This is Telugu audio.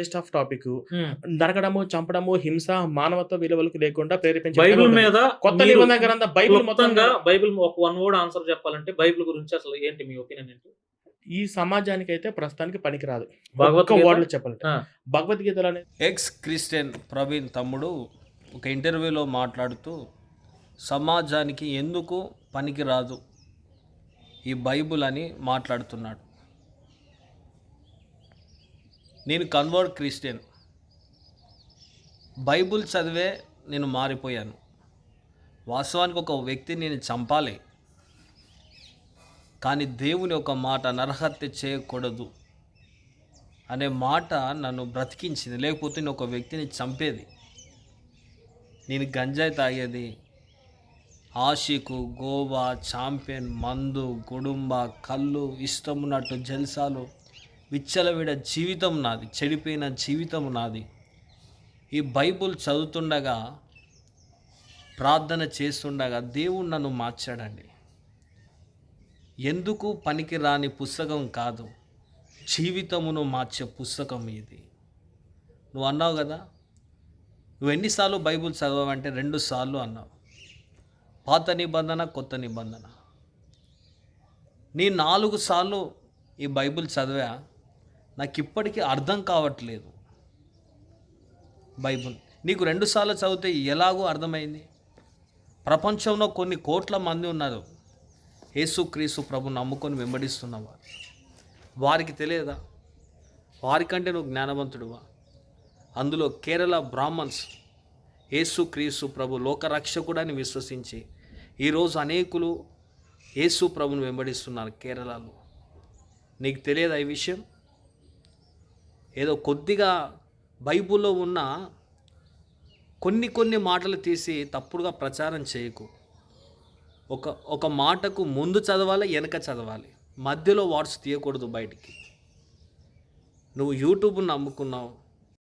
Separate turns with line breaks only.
Waste of topic. నరకడము చంపడము హింస మానవత్వ విలువలకు లేకుండా ప్రేరేపించే
బైబిల్ మీద.
కొత్త నిబంధన గ్రంథం బైబిల్ మొత్తం
క్లుప్తంగా బైబిల్ ఒక వన్ వర్డ్ ఆన్సర్ చెప్పాలంటే బైబిల్ గురించి అసలు ఏంటి మీ ఒపీనియన్ ఏంటి
ఈ సమాజానికి అయితే ప్రస్తుతానికి పనికిరాదు
భగవద్గీత?
వర్డ్ చెప్పాలంటే
ఆ.
భగవద్గీతలో అనేది
ఎక్స్ క్రిస్టియన్ ప్రవీణ్ తమ్ముడు ఒక ఇంటర్వ్యూలో మాట్లాడుతూ సమాజానికి ఎందుకు పనికిరాదు ఈ బైబుల్ అని మాట్లాడుతున్నాడు నేను కన్వర్ట్ క్రిస్టియన్. బైబుల్ చదివే నేను మారిపోయాను. వాస్తవానికి ఒక వ్యక్తిని నేను చంపాలి. కానీ దేవుని ఒక మాట నరహత్య చేయకూడదు అనే మాట నన్ను బ్రతికించింది. లేకపోతే నేను ఒక వ్యక్తిని చంపేది. నేను గంజాయి తాగేది. ఆషికు గోవా చాంపియన్ మందు గుడుంబ కళ్ళు ఇష్టమున్నట్టు జల్సాలు విచ్చలవిడ జీవితం నాది చెడిపోయిన జీవితం నాది. ఈ బైబుల్ చదువుతుండగా ప్రార్థన చేస్తుండగా దేవుడు నన్ను మార్చాడండి. ఎందుకు పనికి రాని పుస్తకం కాదు జీవితమును మార్చే పుస్తకం ఇది. నువ్వు అన్నావు కదా నువ్వు ఎన్నిసార్లు బైబుల్ చదవమంటే రెండు సార్లు అన్నావు. పాత నిబంధన కొత్త నిబంధన. నీ నాలుగు సార్లు ఈ బైబిల్ చదివా నాకు ఇప్పటికీ అర్థం కావట్లేదు బైబుల్. నీకు రెండుసార్లు చదివితే ఎలాగో అర్థమైంది? ప్రపంచంలో కొన్ని కోట్ల మంది ఉన్నారు. యేసుక్రీస్తు ప్రభు నమ్ముకొని వెంబడిస్తున్నవారు. వారికి తెలియదా? వారికంటే నువ్వు జ్ఞానవంతుడువా? అందులో కేరళ బ్రాహ్మణ్స్ యేసు ప్రభు లోకరక్షకుడని విశ్వసించి ఈరోజు అనేకులు యేసు ప్రభుని వెంబడిస్తున్నారు కేరళలో. నీకు తెలియదా ఈ విషయం? ఏదో కొద్దిగా బైబుల్లో ఉన్న కొన్ని కొన్ని మాటలు తీసి తప్పుడుగా ప్రచారం చేయకు. ఒక ఒక మాటకు ముందు చదవాలి వెనక చదవాలి. మధ్యలో వాట్స్ తీయకూడదు బయటికి. నువ్వు యూట్యూబ్ నమ్ముకున్నావు.